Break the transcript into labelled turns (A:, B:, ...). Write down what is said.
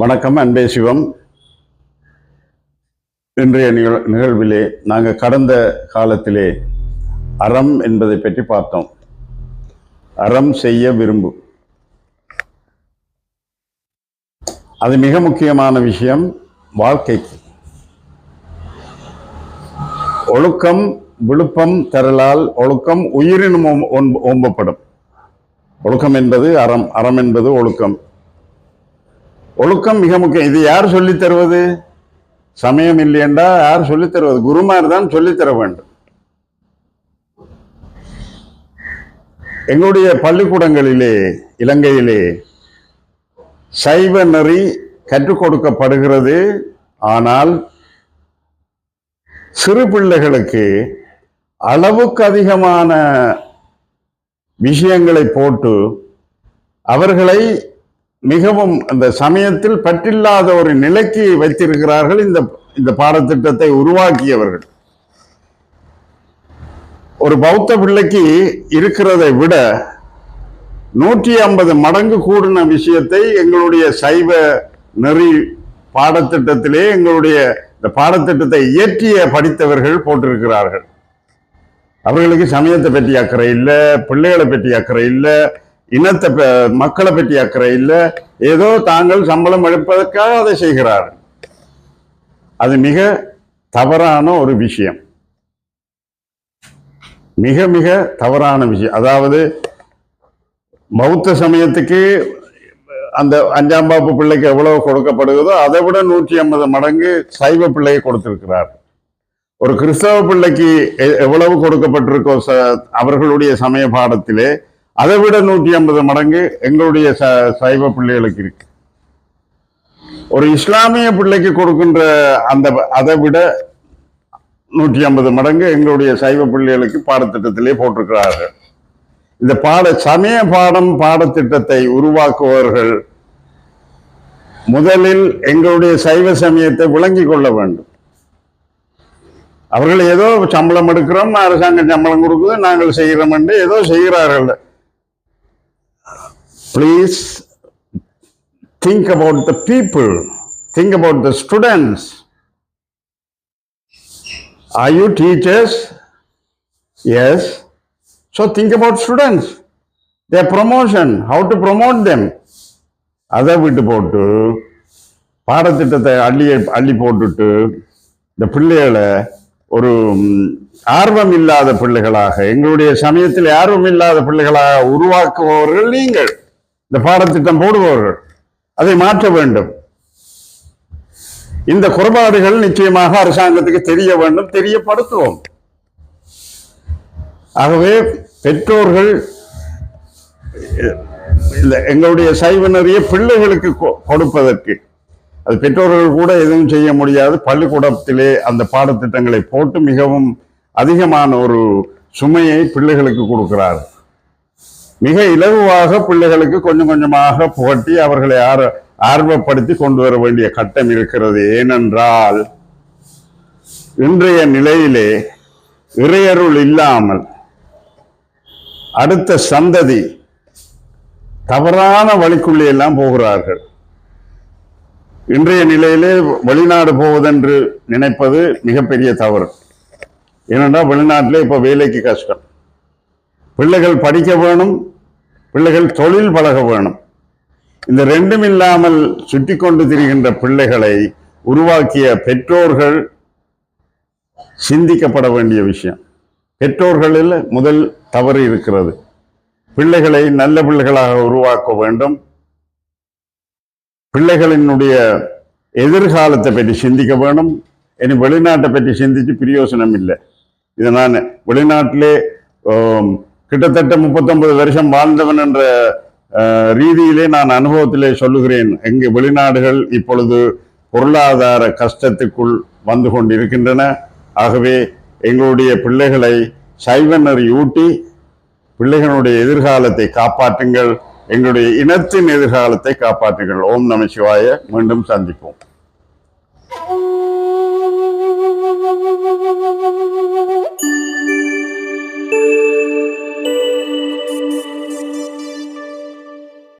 A: வணக்கம் அன்பே சிவம். இன்றைய நிகழ் நிகழ்விலே நாங்கள் கடந்த காலத்திலே அறம் என்பதை பற்றி பார்த்தோம். அறம் செய்ய விரும்பு அது மிக முக்கியமான விஷயம் வாழ்க்கைக்கு. ஒழுக்கம் விழுப்பம் தரலால் ஒழுக்கம் உயிரினும் ஓம்பப்படும் ஒழுக்கம் என்பது அறம் அறம் என்பது ஒழுக்கம். ஒழுக்கம் மிக முக்கியம். இது யார் சொல்லித் தருவது? சமயம் இல்லையென்றா யார் சொல்லித் தருவது? குருமார் தான் சொல்லித் தர வேண்டும். எங்களுடைய பள்ளிக்கூடங்களிலே இலங்கையிலே சைவ நெறி கற்றுக் கொடுக்கப்படுகிறது. ஆனால் சிறு பிள்ளைகளுக்கு அளவுக்கு அதிகமான விஷயங்களை போட்டு அவர்களை மிகவும் அந்த சமயத்தில் பற்றில்லாத ஒரு நிலைக்கு வைத்திருக்கிறார்கள் இந்த இந்த பாடத்திட்டத்தை உருவாக்கியவர்கள். ஒரு பௌத்த பிள்ளைக்கு இருக்கிறதை விட நூற்றி ஐம்பது மடங்கு கூடின விஷயத்தை எங்களுடைய சைவ நெறி பாடத்திட்டத்திலே எங்களுடைய இந்த பாடத்திட்டத்தை இயற்றிய படித்தவர்கள் போட்டிருக்கிறார்கள். அவர்களுக்கு சமயத்தை பற்றி அக்கறை இல்லை பிள்ளைகளை பற்றி அக்கறை இல்லை இனத்தை மக்களை பற்றி அக்கறை இல்லை. ஏதோ தாங்கள் சம்பளம் எடுப்பதற்காக அதை செய்கிறார்கள் அது மிக தவறான ஒரு விஷயம். மிக மிக தவறான விஷயம். அதாவது பௌத்த சமயத்துக்கு அந்த அஞ்சாம் பாப்பு பிள்ளைக்கு எவ்வளவு கொடுக்கப்படுகிறதோ அதை விட நூற்றி ஐம்பது மடங்கு சைவ பிள்ளையை கொடுத்திருக்கிறார். ஒரு கிறிஸ்தவ பிள்ளைக்கு எ- எவ்வளவு கொடுக்கப்பட்டிருக்கோ ச- அவர்களுடைய சமய பாடத்திலே அதை விட நூற்றி ஐம்பது மடங்கு எங்களுடைய ச சைவ பிள்ளைகளுக்கு இருக்கு. ஒரு இஸ்லாமிய பிள்ளைக்கு கொடுக்கின்ற அந்த அதை விட நூற்றி ஐம்பது மடங்கு எங்களுடைய சைவ பிள்ளைகளுக்கு பாடத்திட்டத்திலே போட்டிருக்கிறார்கள். இந்த பாட சமய பாடம் பாடத்திட்டத்தை உருவாக்குபவர்கள் முதலில் எங்களுடைய சைவ சமயத்தை விளங்கிக் கொள்ள வேண்டும். அவர்கள் ஏதோ சம்பளம் எடுக்கிறோம் அரசாங்கம் சம்பளம் கொடுக்குது நாங்கள் செய்கிறோம் என்று ஏதோ செய்கிறார்கள். Please think about the people think about the students are you teachers yes so think about students they promotion how to promote them அதை விட்டு போட்டு பாடத்திட்டத்தை அள்ளி அள்ளி போட்டுட்டு இந்த பிள்ளைகளை ஒரு ஆர்வம் இல்லாத பிள்ளைகளாக எங்களுடைய சமயத்தில் ஆர்வம் இல்லாத பிள்ளைகளாக உருவாக்குபவர்கள் நீங்கள். இந்த பாடத்திட்டம் போடுபவர்கள் அதை மாற்ற வேண்டும். இந்த குறைபாடுகள் நிச்சயமாக அரசாங்கத்துக்கு தெரிய வேண்டும் தெரியப்படுத்துவோம். ஆகவே பெற்றோர்கள் இந்த எங்களுடைய சைவ நிறைய பிள்ளைகளுக்கு கொ- கொடுப்பதற்கு அது பெற்றோர்கள் கூட எதுவும் செய்ய முடியாது. பள்ளிக்கூடத்திலே அந்த பாடத்திட்டங்களை போட்டு மிகவும் அதிகமான ஒரு சுமையை பிள்ளைகளுக்கு கொடுக்கிறார்கள். மிக இலகுவாக பிள்ளைகளுக்கு கொஞ்சம் கொஞ்சமாக புகட்டி அவர்களை ஆர் ஆர்வப்படுத்தி கொண்டு வர வேண்டிய கட்டம் இருக்கிறது. ஏனென்றால் இன்றைய நிலையிலே இறையருள் இல்லாமல் அடுத்த சந்ததி தவறான வழிக்குள்ளே எல்லாம் போகிறார்கள். இன்றைய நிலையிலே வெளிநாடு போவதென்று நினைப்பது மிகப்பெரிய தவறு. ஏனென்றால் வெளிநாட்டிலே இப்போ வேலைக்கு கஷ்டம். பிள்ளைகள் படிக்க வேணும் பிள்ளைகள் தொழில் பழக வேணும். இந்த ரெண்டும் இல்லாமல் சுற்றி கொண்டு திரிகின்ற பிள்ளைகளை உருவாக்கிய பெற்றோர்கள் சிந்திக்கப்பட வேண்டிய விஷயம். பெற்றோர்களில் முதல் தவறு இருக்கிறது. பிள்ளைகளை நல்ல பிள்ளைகளாக உருவாக்க வேண்டும். பிள்ளைகளினுடைய எதிர்காலத்தை பற்றி சிந்திக்க வேணும். இனி வெளிநாட்டை பற்றி சிந்திச்சு பிரயோசனம் இல்லை. இதை நான் வெளிநாட்டிலே கிட்டத்தட்ட முப்பத்தொன்பது வருஷம் வாழ்ந்தவன் என்ற ரீதியிலே நான் அனுபவத்திலே சொல்லுகிறேன். எங்கு வெளிநாடுகள் இப்பொழுது பொருளாதார கஷ்டத்துக்குள் வந்து கொண்டிருக்கின்றன. ஆகவே எங்களுடைய பிள்ளைகளை சைவனர் ஊட்டி பிள்ளைகளுடைய எதிர்காலத்தை காப்பாற்றுங்கள். எங்களுடைய இனத்தின் எதிர்காலத்தை காப்பாற்றுங்கள். ஓம் நம சிவாய. மீண்டும் சந்திப்போம்.